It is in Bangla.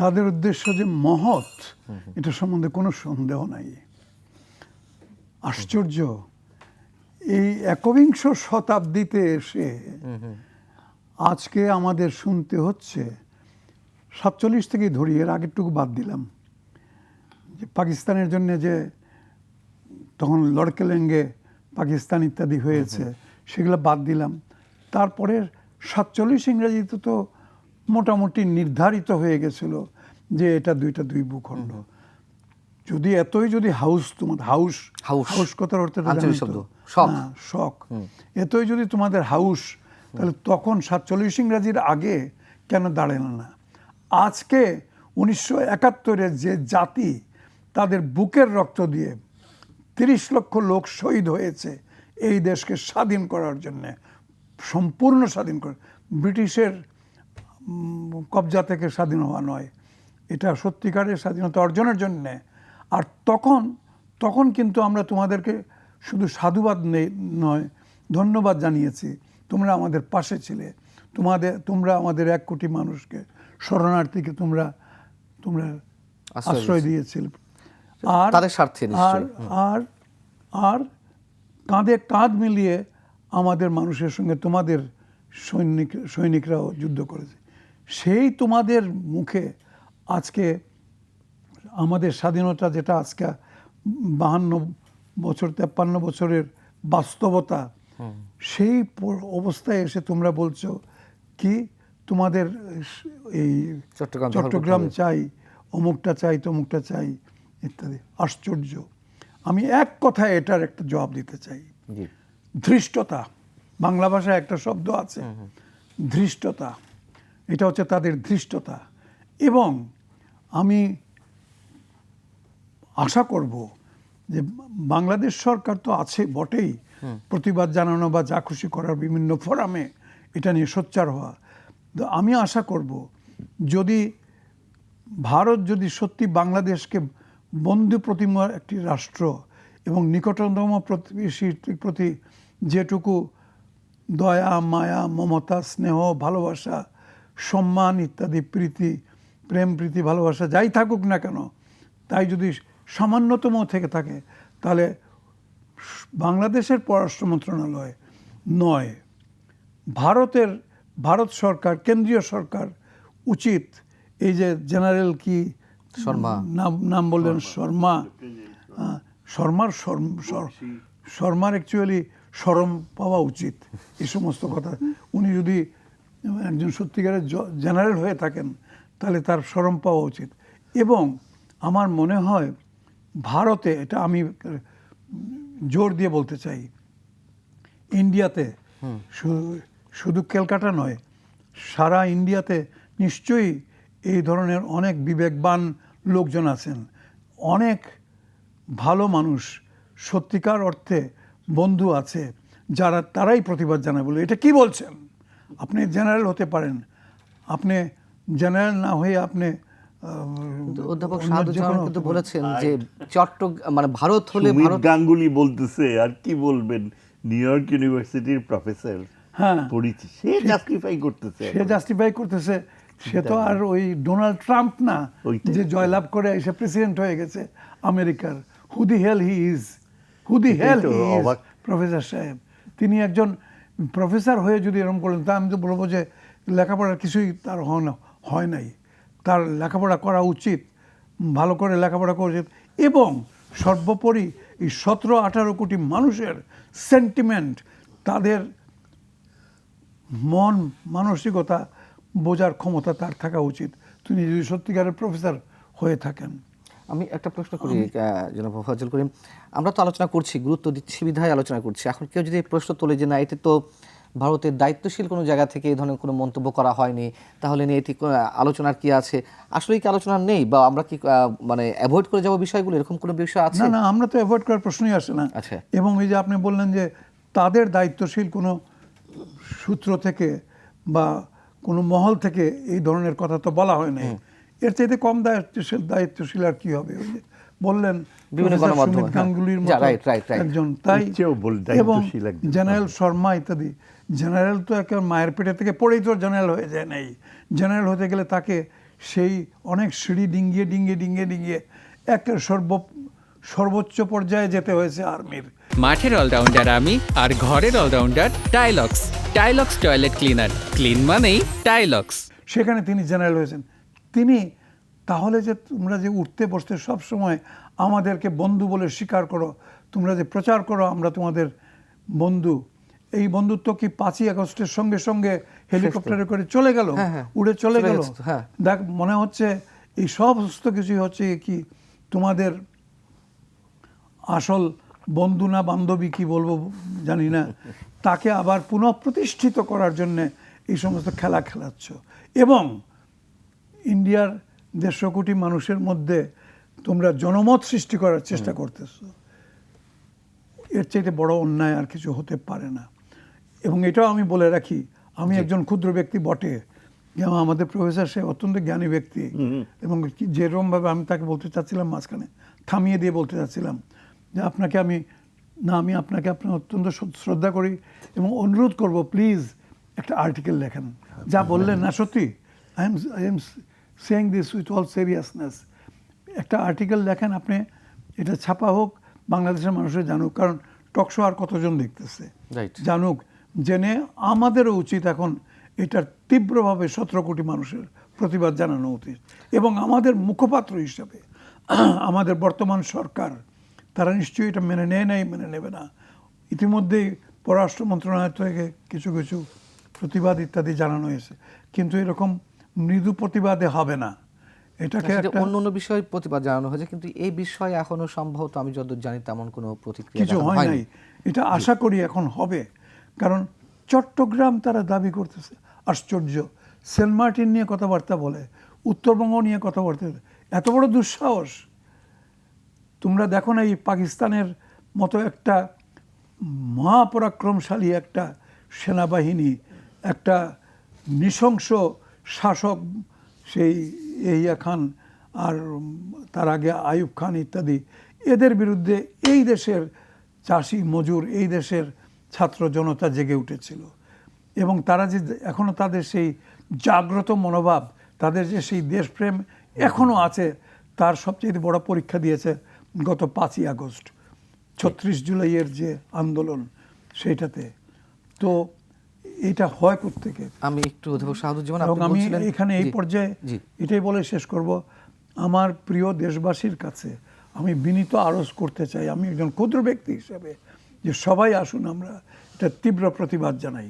তাদের উদ্দেশ্য যে মহৎ এটা সম্বন্ধে কোনো সন্দেহ নাই। আশ্চর্য এই একবিংশ শতাব্দীতে এসে আজকে আমাদের শুনতে হচ্ছে সাতচল্লিশ থেকে ধরি এর আগেরটুকু বাদ দিলাম যে পাকিস্তানের জন্য যে তখন লড়কেলেঙ্গে পাকিস্তান ইত্যাদি হয়েছে সেগুলো বাদ দিলাম। তারপরে সাতচল্লিশ ইংরেজিতে তো মোটামুটি নির্ধারিত হয়ে গেছিল যে এটা দুইটা দুই ভূখণ্ড। যদি এতই যদি হাউস তোমার হাউস হাউস। হাউস কথার অর্থ। শখ। শখ। এতই যদি তোমাদের হাউস তাহলে তখন সাতচল্লিশ ইংরাজির আগে কেন দাঁড়াল না? আজকে উনিশশো একাত্তরের যে জাতি তাদের বুকের রক্ত দিয়ে তিরিশ লক্ষ লোক শহীদ হয়েছে এই দেশকে স্বাধীন করার জন্যে সম্পূর্ণ স্বাধীন করে ব্রিটিশের কবজা থেকে স্বাধীন হওয়া নয়। এটা সত্যিকারের স্বাধীনতা অর্জনের জন্যে। আর তখন তখন কিন্তু আমরা তোমাদেরকে শুধু সাধুবাদ নেই- নয় ধন্যবাদ জানিয়েছি। তোমরা আমাদের পাশে ছিলে। তোমাদের তোমরা আমাদের এক কোটি মানুষকে শরণার্থীকে তোমরা তোমরা আশ্রয় দিয়েছিলে। আর তাদের স্বার্থে আর আর আর কাঁধে কাঁধ মিলিয়ে আমাদের মানুষের সঙ্গে তোমাদের সৈনিক সৈনিকরাও যুদ্ধ করেছে। সেই তোমাদের মুখে আজকে আমাদের স্বাধীনতা যেটা আজকে বাহান্ন বছর তেপ্পান্ন বছরের বাস্তবতা সেই অবস্থায় এসে তোমরা বলছো কি তোমাদের এই চট্টগ্রাম চট্টগ্রাম চাই অমুকটা চাই তমুকটা চাই ইত্যাদি। আশ্চর্য। আমি এক কথায় এটার একটা জবাব দিতে চাই। ধৃষ্টতা। বাংলা ভাষায় একটা শব্দ আছে। ধৃষ্টতা। এটা হচ্ছে তাদের ধৃষ্টতা। এবং আমি আশা করব যে বাংলাদেশ সরকার তো আছে বটেই। প্রতিবাদ জানানো বা যা খুশি করার বিভিন্ন ফোরামে এটা নিয়ে সোচ্চার হওয়া। তো আমি আশা করব যদি ভারত যদি সত্যি বাংলাদেশকে বন্ধু প্রতিমার একটি রাষ্ট্র এবং নিকটতম প্রতিবেশীর প্রতি যেটুকু দয়া মায়া মমতা স্নেহ ভালোবাসা সম্মান ইত্যাদি প্রীতি প্রেম প্রীতি ভালোবাসা যাই থাকুক না কেন তাই যদি সামান্যতম থেকে থাকে তাহলে বাংলাদেশের পররাষ্ট্র মন্ত্রণালয় নয় ভারতের ভারত সরকার কেন্দ্রীয় সরকার উচিত এই যে জেনারেল কি শর্মা। নাম নাম বললেন শর্মা। শর্মার শর্মার অ্যাকচুয়ালি শরম পাওয়া উচিত এই সমস্ত কথা। উনি যদি একজন সত্যিকারের জেনারেল হয়ে থাকেন তাহলে তার শরম পাওয়া উচিত। এবং আমার মনে হয় ভারতে এটা আমি জোর দিয়ে বলতে চাই ইন্ডিয়াতে শুধু ক্যালকাটা নয় সারা ইন্ডিয়াতে নিশ্চয়ই এই ধরনের অনেক বিবেকবান লোকজন আছেন। অনেক ভালো মানুষ সত্যিকার অর্থে বন্ধু আছে যারা তারাই প্রতিবাদ জানায় বলে। এটা কি বলছেন? আপনি জেনারেল হতে পারেন। আপনি জেনারেল না হয়ে আপনি অধ্যাপক কোনো কিন্তু বলেছেন যে চট্টগ্রাম মানে ভারত হলে ভারত গাঙ্গুলি বলতেছে আর কি বলবেন? নিউ ইয়র্ক ইউনিভার্সিটির প্রফেসর হ্যাঁ। পড়েছি। সে জাস্টিফাই করতেছে সে জাস্টিফাই করতেছে। সে তো আর ওই ডোনাল্ড ট্রাম্প না। যে জয়লাভ করে এসে প্রেসিডেন্ট হয়ে গেছে আমেরিকার। Who the hell he is who the hell he is professor সাহেব? তিনি একজন প্রফেসর হয়ে যদি এরকম করলেন, তা আমি তো বলব যে লেখাপড়ার কিছুই তার হয় না হয় নাই। তার লেখাপড়া করা উচিত, ভালো করে লেখাপড়া করা উচিত এবং সর্বোপরি এই সতেরো আঠারো কোটি মানুষের সেন্টিমেন্ট তাদের মন মানসিকতা বোঝার ক্ষমতা তার থাকা উচিত। তিনি যদি সত্যিকারের প্রফেসর হয়ে থাকেন। আমি একটা প্রশ্ন করি জনাব ফজল করিম। আমরা তো আলোচনা করছি গুরুত্ব দিচ্ছি বিধায় আলোচনা করছি। এখন কেউ যদি এই প্রশ্ন তোলে যে না এতে তো ভারতের দায়িত্বশীল কোনো জায়গা থেকে এই ধরনের কোনো মন্তব্য করা হয়নি তাহলে নিয়ে এটি আলোচনার কি আছে? আসলে কি আলোচনা নেই বা আমরা কি মানে অ্যাভয়েড করে যাব বিষয়গুলো? এরকম কোনো বিষয় আছে? না না আমরা তো অ্যাভয়েড করার প্রশ্নই আসে না। আচ্ছা। এবং এই যে আপনি বললেন যে তাদের দায়িত্বশীল কোনো সূত্র থেকে বা কোনো মহল থেকে এই ধরনের কথা তো বলা হয় নাই। এর চাইতে কম দায়িত্বশীল দায়িত্বশীল আর কি হবে? ওই যে বললেন হ্যাঁ। গাঙ্গুলির. একজন তাই? এবং জেনারেল শর্মা ইত্যাদি। জেনারেল তো একেবারে মায়ের পেটে থেকে পড়েই তো জেনারেল হয়ে যায় নাই। জেনারেল হতে গেলে তাকে সেই অনেক সিঁড়ি ডিঙ্গিয়ে ডিঙ্গিয়ে ডিঙ্গিয়ে ডিঙ্গিয়ে একটা সর্ব সর্বোচ্চ পর্যায়ে যেতে হয়েছে আর্মির। মাঠের অলরাউন্ডার আমি আর ঘরের allrounder Tylex. Tylex toilet cleaner. Clean মানেই টাইলক্স। সেখানে তিনি জেনারেল হয়েছেন। তিনি তাহলে যে তোমরা যে উঠতে বসতে সব সময় আমাদেরকে বন্ধু বলে স্বীকার করো তোমরা যে প্রচার করো আমরা তোমাদের বন্ধু। এই বন্ধুত্ব কি পাঁচই আগস্টের সঙ্গে সঙ্গে হেলিকপ্টারে করে চলে গেল? হ্যাঁ, হ্যাঁ। উড়ে চলে গেল? হ্যাঁ। দেখ মনে হচ্ছে এই সমস্ত কিছুই হচ্ছে কি তোমাদের আসল বন্ধু না বান্ধবী কি বলব জানি না। তাকে আবার পুনঃপ্রতিষ্ঠিত করার জন্যে এই সমস্ত খেলা খেলাচ্ছ। এবং ইন্ডিয়ার দেড়শো কোটি মানুষের মধ্যে তোমরা জনমত সৃষ্টি করার চেষ্টা করতেছো। এর চাইতে বড় অন্যায় আর কিছু হতে পারে না। এবং এটাও আমি বলে রাখি আমি একজন ক্ষুদ্র ব্যক্তি বটে। যেমন আমাদের প্রফেসর সে অত্যন্ত জ্ঞানী ব্যক্তি। এবং যেরকমভাবে আমি তাকে বলতে চাচ্ছিলাম মাঝখানে থামিয়ে দিয়ে বলতে চাচ্ছিলাম যে আপনাকে আমি না আমি আপনাকে আপনার অত্যন্ত শ্রদ্ধা করি এবং অনুরোধ করব প্লিজ একটা আর্টিকেল লেখেন। যা বললেন না সত্যি? I am I am saying this with all seriousness একটা আর্টিকেল লেখেন আপনি এটা ছাপা হোক বাংলাদেশের মানুষের জানুক কারণ টকশো আর কতজন দেখতেছে? Right. জানুক জেনে আমাদেরও উচিত এখন এটার তীব্রভাবে সতেরো কোটি মানুষের প্রতিবাদ জানানো উচিত। এবং আমাদের মুখপাত্র হিসাবে আমাদের বর্তমান সরকার তারা নিশ্চয়ই এটা মেনে নেয় নাই মেনে নেবে না। ইতিমধ্যেই পররাষ্ট্র মন্ত্রণালয় থেকে কিছু কিছু প্রতিবাদ ইত্যাদি জানানো হয়েছে। কিন্তু এরকম মৃদু প্রতিবাদে হবে না। এটাকে একটা অন্য অন্য বিষয়ে প্রতিবাদ জানানো হয়েছে কিন্তু এই বিষয়ে এখনও সম্ভবত আমি যতদূর জানি তেমন কোনো প্রতিক্রিয়া কিছু হয় নাই। এটা আশা করি এখন হবে কারণ চট্টগ্রাম তারা দাবি করতেছে। আশ্চর্য। সেন্ট মার্টিন নিয়ে কথাবার্তা বলে উত্তরবঙ্গ নিয়ে কথাবার্তা বলে। এত বড় দুঃসাহস। তোমরা দেখো না এই পাকিস্তানের মতো একটা মহাপরাক্রমশালী একটা সেনাবাহিনী একটা নৃশংস শাসক সেই এহিয়া খান আর তার আগে আয়ুব খান ইত্যাদি, এদের বিরুদ্ধে এই দেশের চাষি মজুর, এই দেশের ছাত্র জনতা জেগে উঠেছিল। এবং তারা যে এখনও তাদের সেই জাগ্রত মনোভাব, তাদের যে সেই দেশপ্রেম এখনও আছে, তার সবচেয়ে বড় পরীক্ষা দিয়েছে গত পাঁচই আগস্ট, ছত্রিশ জুলাইয়ের যে আন্দোলন সেইটাতে। তো এটা হয় থেকে আমি একটু অধ্যাপক শাহাদুজ্জামান আপনি আমি এখানে এই পর্যায়ে এটাই বলে শেষ করব। আমার প্রিয় দেশবাসীর কাছে আমি বিনীত আরজ করতে চাই আমি একজন ক্ষুদ্র ব্যক্তি হিসেবে যে সবাই আসুন আমরা এটা তীব্র প্রতিবাদ জানাই।